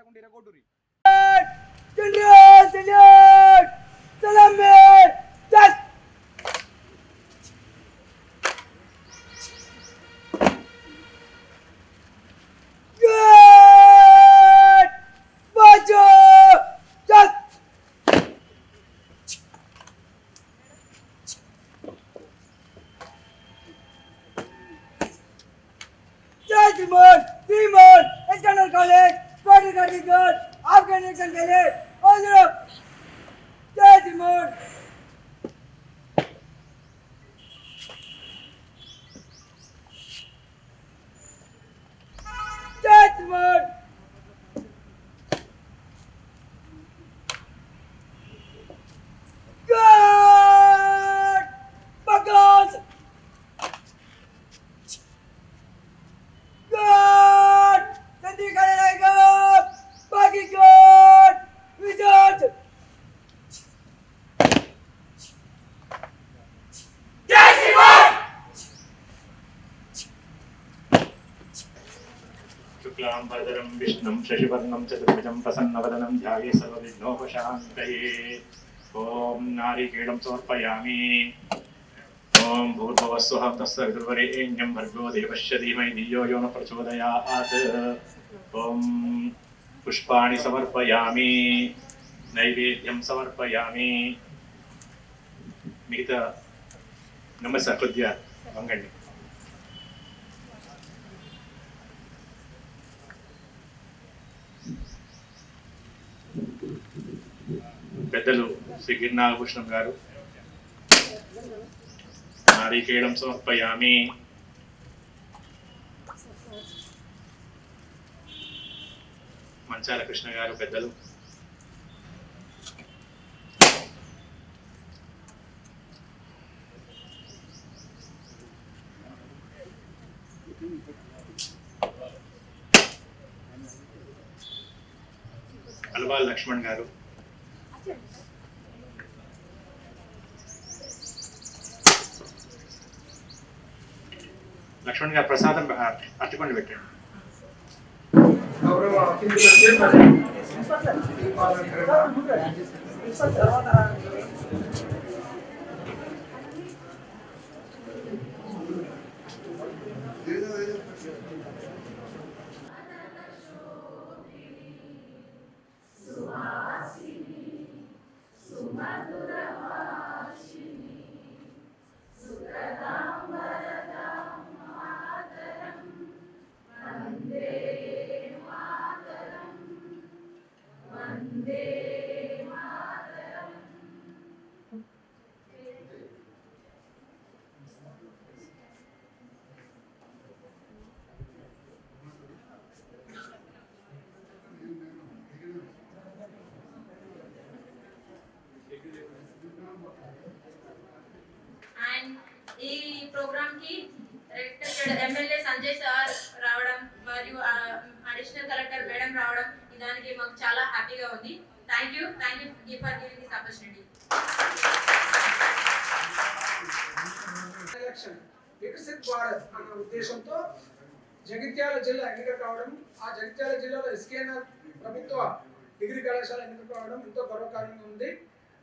లేకుండా ఇరగొట్టురి సంఖ్యలే విష్ణుం శశివర్ణం చతుర్భుజం ప్రసన్నవదనం ధ్యాయే సర్వవిఘ్నోపశాంతయే. ఓం నారికేళం సమర్పయామి. ఓం భూర్భవస్వ తస్సవిదుర్వరేణ్యం భర్గో దేవశ్య ధీమై ధియో యో న ప్రచోదయాత్. ఓం పుష్పాణి సమర్పయామి. నైవేద్యం సమర్పయామి. మిగతా నమస్కారం కొద్దిగా వంగండి పెద్దలు శ్రీ గిరి నాగభూషణం గారు. నారీకేళం సమర్పయామి. మంచాల కృష్ణ గారు పెద్దలు. అల్వాల్ లక్ష్మణ్ గారు. లక్ష్మణ్ గారు ప్రసాదం ఆ, అట్టుకొని పెట్టండి. గౌరవ అతిథుల చేత అండ్ ఈ ప్రోగ్రామ్కి రెస్పెక్టెడ్ ఎమ్మెల్యే సంజయ్ సార్ రావడం మరియు అడిషనల్ కలెక్టర్ మేడం రావడం దానికి మాకు చాలా హ్యాపీగా ఉంది thank you thank you Viksit Bharat అన్న ఉద్దేశంతో జగిత్యాల జిల్లా ఎన్నిక కావడం ఆ జగిత్యాల జిల్లాలో ఎస్కేఎన్ఆర్ ప్రభుత్వ డిగ్రీ కళాశాల ఎన్నిక కావడం ఎంతో గర్వకారంగా ఉంది.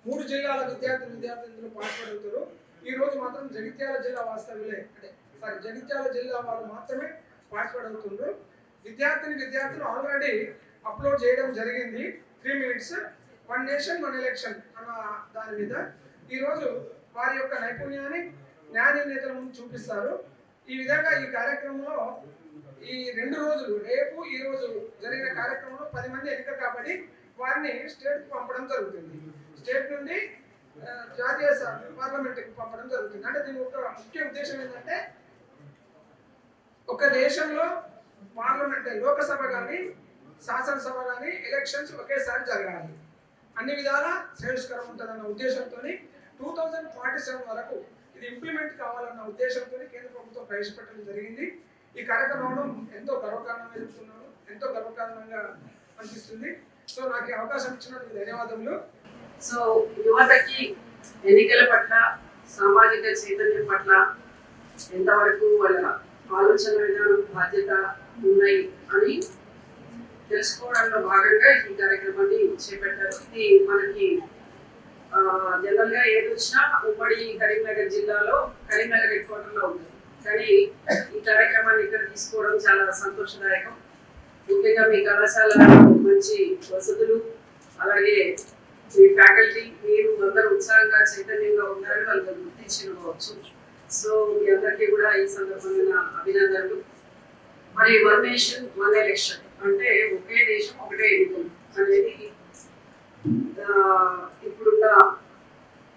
మూడు జిల్లాల విద్యార్థులు విద్యార్థులు పాల్పడుతారు ఈ రోజు మాత్రం జగిత్యాల జిల్లా వాస్తవ్యులే. అంటే సారీ జగిత్యాల జిల్లా వాళ్ళు మాత్రమే పార్టిసిపేట్ అవుతున్నారు విద్యార్థిని విద్యార్థులు ఆల్రెడీ అప్లోడ్ చేయడం జరిగింది. Three minutes. One nation one election అన్న దాని మీద. ఈరోజు వారి యొక్క నైపుణ్యాన్ని న్యాయ నేతల ముందు చూపిస్తారు. ఈ విధంగా ఈ కార్యక్రమంలో ఈ రెండు రోజులు రేపు ఈ రోజు జరిగిన కార్యక్రమంలో పది మంది ఎన్నిక కాబట్టి వారిని స్టేట్ పంపడం జరుగుతుంది. స్టేట్ నుండి జాతీయ పార్లమెంట్కి పంపడం జరుగుతుంది. అంటే దీని యొక్క ముఖ్య ఉద్దేశం ఏంటంటే ఒక దేశంలో పార్లమెంట్ లోకసభ కానీ శాసనసభ కానీ ఎలక్షన్స్ ఒకేసారి జరగాలి. అన్ని విధాలా శ్రేయస్కరం ఉంటుందన్న ఉద్దేశంతో టూ థౌజండ్ ఫార్టీ సెవెన్ వరకు ఇది ఇంప్లిమెంట్ కావాలన్న ఉద్దేశంతో కేంద్ర ప్రభుత్వం ప్రవేశపెట్టడం జరిగింది. ఈ కార్యక్రమం ఎంతో గర్వకారణంగా చెప్తున్నాను. ఎంతో గర్వకారణంగా అనిపిస్తుంది. సో నాకు ఈ అవకాశం ఇచ్చినందుకు ధన్యవాదములు. సో యువతకి ఎన్నికల పట్ల సామాజిక చైతన్యం పట్ల ఎంతవరకు వాళ్ళ ఆలోచన విధానం బాధ్యత ఉన్నాయి అని తెలుసుకోవడంలో భాగంగా ఈ కార్యక్రమాన్ని చేపట్టారు. ఇది మనకి జనరల్గా ఏది వచ్చినా ఉమ్మడి కరీంనగర్ జిల్లాలో కరీంనగర్ హెడ్ క్వార్టర్లో ఉంటుంది. కానీ ఈ కార్యక్రమాన్ని ఇక్కడ తీసుకోవడం చాలా సంతోషదాయకం. ముఖ్యంగా మీ కళాశాల మంచి వసతులు అలాగే మీ ఫ్యాకల్టీ మీరు అందరూ ఉత్సాహంగా చైతన్యంగా ఉన్నారని వాళ్ళు గుర్తించుకోవచ్చు సో మీ అందరికీ కూడా ఈ సందర్భంగా అభినందనలు. మరి వన్ నేషన్ వన్ ఎలక్షన్. అంటే ఒకే దేశం ఒకటే ఎన్నికలు అనేది ఇప్పుడున్న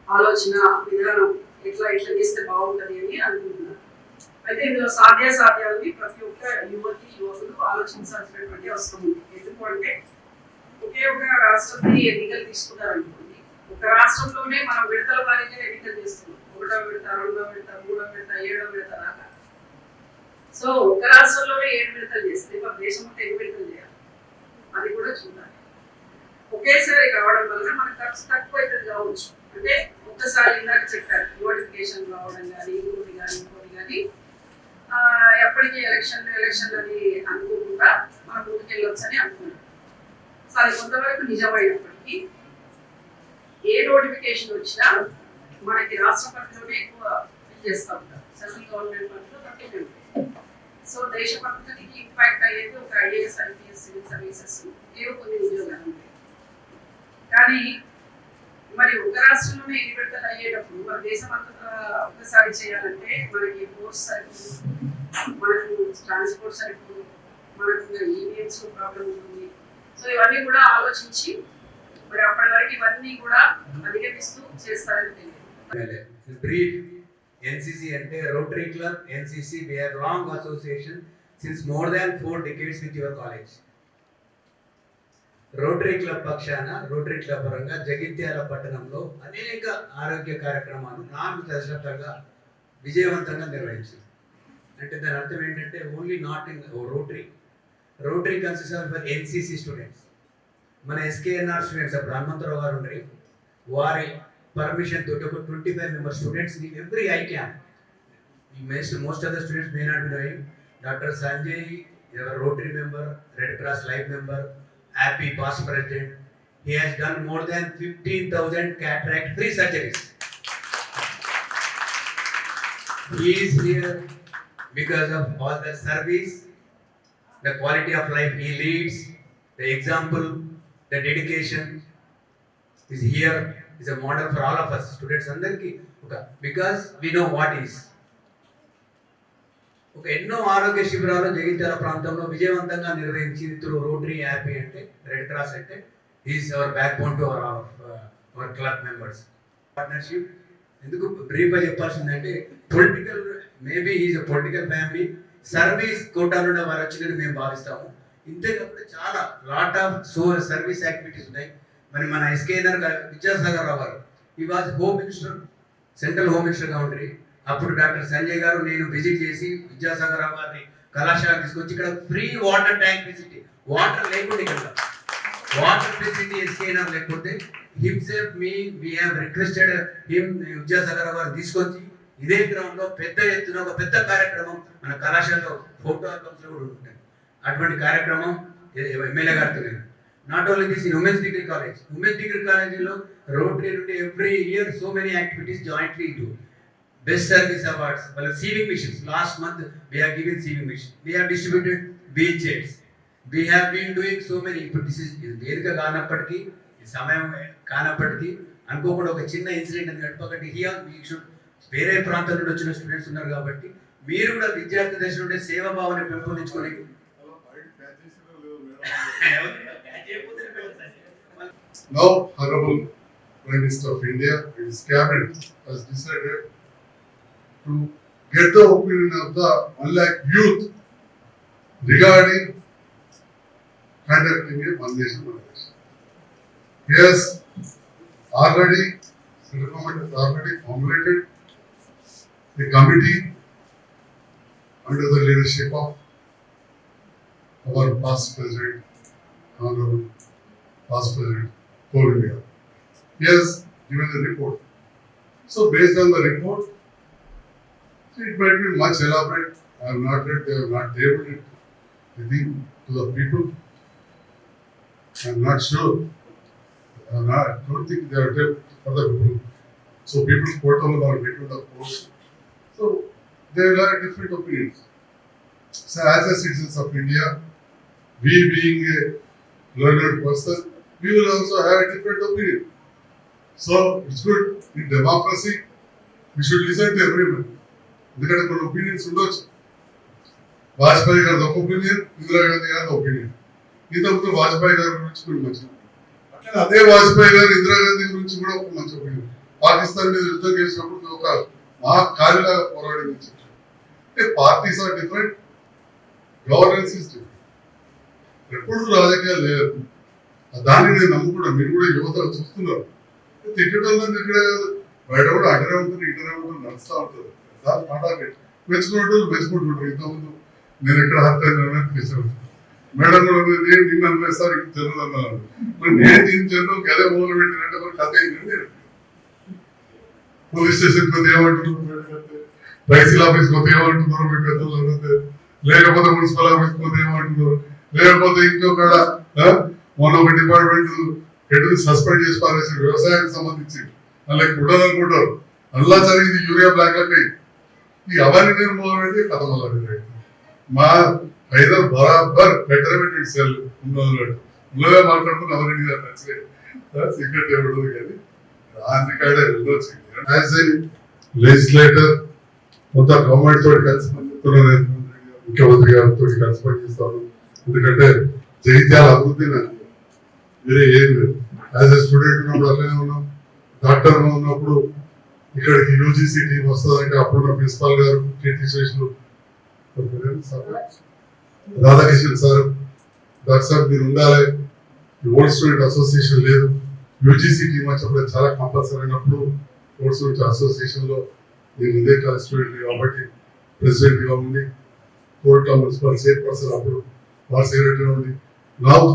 ఆలోచన విధానం ఎట్లా ఎట్లా చేస్తే బాగుంటుంది అని అనుకుంటున్నాను. అయితే ఇందులో సాధ్యాసాధ్యాలని ప్రతి ఒక్క యువతి యువకులు ఆలోచించాల్సినటువంటి అవసరం ఉంది. ఎందుకు అంటే ఒకే ఒక రాష్ట్రంని ఎన్నికలు తీసుకున్నారనుకోండి ఒక రాష్ట్రంలోనే మనం విడతల వారీగా ఎన్నికలు చేస్తున్నాం. ఒకటో విడత రెండో విడత మూడో విడత ఏడో విడత సో ఒక రాష్ట్రంలోనే ఏడు విడతలు చేస్తే మన దేశం అంతా ఎన్ని విడతలు చేయాలి? అది కూడా చూడాలి. ఒకేసారి కావడం వల్ల మన ఖర్చు తక్కువ అవుతుంది కావచ్చు. అంటే ఒక్కసారి ఇందాక చెప్పారు నోటిఫికేషన్ రావడం కానీ ఇంకోటి కానీ ఇంకోటి కానీ ఎప్పటికీ ఎలక్షన్ ఎలక్షన్ అని అనుకోకుండా మనం ముందుకెళ్ళొచ్చు అని అనుకున్నాం. సో అది కొంతవరకు నిజమైనప్పటికీ ఏ నోటిఫికేషన్ వచ్చినా మనకి రాష్ట్ర పరిధిలోనే ఎక్కువ fill చేస్తూ ఉంటారు. సెంట్రల్ గవర్నమెంట్ పరిధిలో తక్కువ సో దేశ పరిధికి ఇంపాక్ట్ అయ్యేది ఒక ఐఏఎస్ ఐపీఎస్ సివిల్ సర్వీసెస్ ఏవో కొన్ని ఉద్యోగాలు ఉంటాయి. కానీ మరి ఒక రాష్ట్రంలోనే ఎన్ని విడతలు అయ్యేటప్పుడు మన దేశం అంతా ఒకసారి చేయాలంటే మనకి ఫోర్స్ సరిపోదు మనకు ట్రాన్స్పోర్ట్ సరిపోదు మనకు ఈవీఎంస్ ప్రాబ్లం ఉంటుంది. సో ఇవన్నీ కూడా ఆలోచించి మరి అప్పటి వరకు ఇవన్నీ కూడా అధిగమిస్తూ చేస్తారని తెలియదు. NCC అంటే Rotary Club NCC we have long association since more than four decades with your college. Rotary club పక్షాన రోటరీ క్లబ్ పరంగా జగిత్యాల పట్టణంలో అనేక ఆరోగ్య కార్యక్రమాలు నాలుగు దశాబ్దంగా విజయవంతంగా నిర్వహించారు. అంటే దాని అర్థం ఏంటంటే only not in Rotary Rotary consist of NCC students మన ఎస్కేఎన్ఆర్ స్టూడెంట్స్ అప్పుడు హనుమంతరావు గారు ఉండరు వారి permission to about 25 member students in every ICAM. Most of the students may not be knowing. Dr. Sanjay, our Rotary member, Red Cross Life member, happy past president. He has done more than 15,000 cataract free surgeries. he is here because of all the service, the quality of life he leads, the example, the dedication is here is a model for all of us students అందరికి. ఒక because we know what is ఒక ఎన్నో ఆరోగ్య శిబిరాలు జగిత్యాల ప్రాంతంలో విజయవంతంగా నిర్వహించి త్రూ రోటరీ హ్యాపీ అంటే రెడ్ క్రాస్ అంటే is our backbone to our our club members partnership ఎందుకు బ్రీఫ్గా చెప్పాల్సిందంటే political maybe is a political family service కోటాలో వారు వచ్చిందని మేము భావిస్తాము. ఇంతేకాకుండా చాలా lot of so service activities ఉన్నాయి. మరి మన ఎస్కేఆర్ విద్యాసాగర్ రావు గారు ఈ was home minister central home మినిస్టర్గా ఉండ్రి. అప్పుడు డాక్టర్ సంజయ్ గారు నేను విజిట్ చేసి విద్యాసాగర్ రావు గారిని కళాశాల తీసుకొచ్చి ఇక్కడ free water tank facility water లేకుండా ఇక్కడ. వాటర్ ఫెసిలిటీ ఎస్కేఎన్ఆర్ లేకపోతే himself me we have requested him Vidyasagar Rao garu తీసుకొచ్చి ఇదే గ్రౌండ్ పెద్ద ఎత్తున ఒక పెద్ద కార్యక్రమం మన కళాశాలలో ఫోటో ఆల్బమ్స్ కూడా ఉంటాయి అటువంటి కార్యక్రమం ఎమ్మెల్యే గారితో not only this in women's degree college women's degree కాలేజీలో రోటరీ నుండి every year so many activities jointly do best service awards వాళ్ళ sewing machines last month we have given sewing machine we have distributed beach we have been doing so many ఇప్పుడు this is వేదిక కానప్పటికీ సమయం కానప్పటికీ అనుకోకుండా ఒక చిన్న incident అని గడపకండి హియర్ వీ షుడ్ వేరే ప్రాంతాల నుండి వచ్చిన స్టూడెంట్స్ ఉన్నారు కాబట్టి మీరు కూడా విద్యార్థి దశ నుండి సేవా భావన పెంపొందించుకొని Now, Honorable Prime Minister of India, and his cabinet has decided to get the opinion of the lakh youth regarding conducting a one nation one. Yes, already, the government has already formulated a committee under the leadership of our past president, Honorable past president, Coal India. He has given the report. So based on the report, it might be much elaborate. I have not read, they have not tabled it, I think, to the people. I'm not sure. I don't think they are there for the group. So people quote on get to the post. So there are different opinions. So as a citizens of India, we being a learned person, we will also have a different opinion. So it's good. In democracy, we should listen to everyone. ఎందుకంటే కొన్ని opinions ఉండొచ్చు. వాజ్పేయి గారి ఒక opinion Indira Gandhi గారి opinion ఇంతకుముందు వాజ్పేయి గారి గురించి కూడా మంచి అట్లా అదే వాజ్పేయి గారు ఇందిరాగాంధీ గురించి కూడా ఒక మంచి ఒపీనియన్ పాకిస్తాన్ మీద యుద్ధం చేసినప్పుడు ఒక మహాకారిగా కార్యలాగా పోరాడింది అంటే parties are different governance is different ఎప్పుడు రాజకీయాలు లేదు దాన్ని నేను నమ్ముకున్నా మీరు కూడా యువత చూస్తున్నారు తిట్టడం తిట్టడే బయట కూడా అక్కడే ఉంటుంది ఇక్కడే ఉంటుంది నడుస్తూ ఉంటుంది. దాని పాఠాలు మెచ్చుకున్నట్టు మెచ్చుకుంటుంటారు. ఇంతకుముందు నేను ఎక్కడ హత్య చేశాను మేడం కూడా నేను నిన్ను అనలేదు సార్ అన్నారు. మరి నేను దీని జనరల్ గదే మొదలు పెట్టినట్టే మరి కథ ఏంటంటే పోలీస్ స్టేషన్ కొద్ది ఏమంటున్నారు? తహసీల్ ఆఫీస్ కొద్ది ఏమంటున్నారు? మీ పెద్దలు లేకపోతే మున్సిపల్ ఆఫీస్ కొద్ది ఏమంటున్నారు? లేకపోతే ఇంకొక మొన్న ఒక డిపార్ట్మెంట్ హెడ్ సస్పెండ్ చేసి పారేసి వ్యవసాయానికి సంబంధించి. అలా కూడాలనుకుంటారు అలా జరిగింది యూరియా బ్లాక్ అయి ఈ అవన్నీ నిర్మూలన మొదలైతే కథ మా ఐదర్ బరాబర్ బెటర్మెంట్ సెల్ ఉన్నది ముందుగా మాట్లాడుకుని అవన్నీ గారు సీక్రెట్ ఎవరు కానీ దాని కాడే వెళ్ళొచ్చు యాజ్ ఏ లెజిస్లేటర్ కొంత గవర్నమెంట్ తోటి కలిసి పనిచేస్తున్నారు. ముఖ్యమంత్రి గారితో కలిసి పనిచేస్తారు. ఎందుకంటే జైత్యాల అభివృద్ధి నాకు వేరే ఏం లేదు. యాజ్ ఎ స్టూడెంట్ ఉన్నప్పుడు అట్లనే ఉన్నాం. డాక్టర్ ఉన్నప్పుడు ఇక్కడికి యూజీసీ టీం వస్తుందంటే అప్పుడున్న ప్రిన్సిపాల్ గారు కీర్తి శేషులు రాధాకిషన్ సార్. డాక్టర్ సార్ మీరు ఉండాలి. ఓల్డ్ స్టూడెంట్ అసోసియేషన్ లేదు. యూజీసీ టీం వచ్చినప్పుడు చాలా కంపల్సరీ అయినప్పుడు ఓల్డ్ స్టూడెంట్ అసోసియేషన్లో నేను ఇదే కాలేజ్ స్టూడెంట్ కాబట్టి ప్రెసిడెంట్గా ఉంది ఉండి కోర్టు మున్సిపల్ చైర్పర్సన్ అప్పుడు వార్ సెక్రటరీగా ఉండి నాకు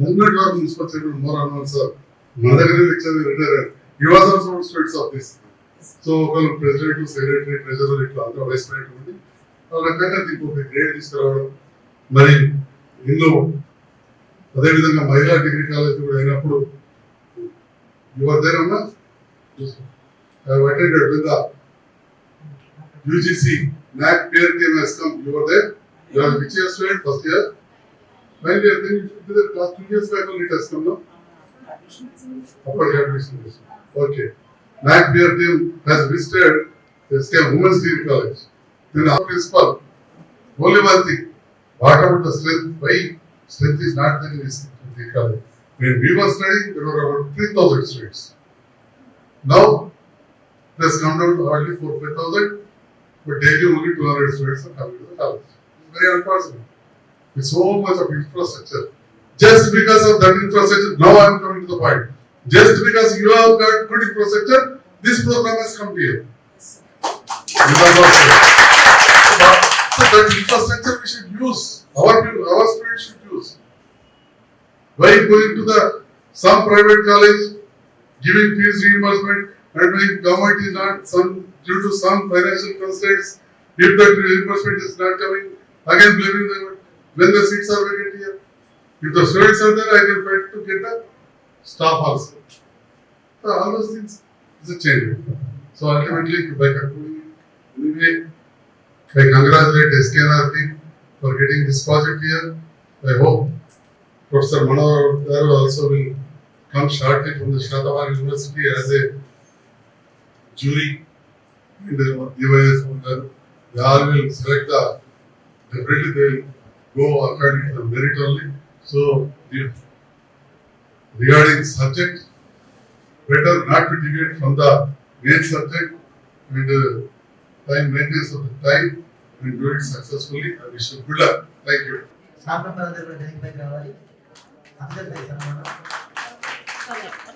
ముందు మున్సిపల్ చైర్మన్ మోర్ అన్నాను సార్ మన దగ్గర లెక్చర్ రిటైర్ అయ్యారు. ఈ was also students of this so ఒకరు ప్రెసిడెంట్ సెక్రటరీ ట్రెజరర్ ఇట్లా అందరూ వైస్ ప్రెసిడెంట్ ఉండి ఆ రకంగా దీనికి ఒక గ్రేడ్ తీసుకురావడం. మరి ఇందులో అదేవిధంగా మహిళా డిగ్రీ కాలేజ్ కూడా అయినప్పుడు యువర్ దేర్ అన్నా attended with the UGC NAAC peer team he's come your there your which year. Student maybe I think it is the last two years back only it has come now. Upper graduation. Okay. Mac Beer team has visited the SKM Women's Degree College. Then our principal, only one thing, what about the strength? Why strength is not there in this degree college? When we were studying, there were about 3,000 students. Now, it has come down to hardly 4,000, but daily only 200 students are coming to the college. It's very unfortunate. With so much of infrastructure. Just because of that infrastructure now i am coming to the point. Just because you have got good infrastructure this program has come here. Because of so that infrastructure we should use. Our our students should use. Why going to the some private college, giving fees reimbursement, and when government is not some due to some financial constraints, if that reimbursement is not coming, again blaming them when the seats are vacant here. If the students are there, I can fight to get the staff also. So all those things is a change. So ultimately, by concluding, anyway, I congratulate SKNR for getting this project here. I hope Professor Manohar also will come shortly from the Shatavar University as a jury in the Garu. They all will select the, definitely they will go according to the merit only. So, if regarding subject, better not to deviate from the main subject and uh, time maintenance of the time and do it successfully. I wish you good luck. Thank you. సాంప్రదాయ సన్మానం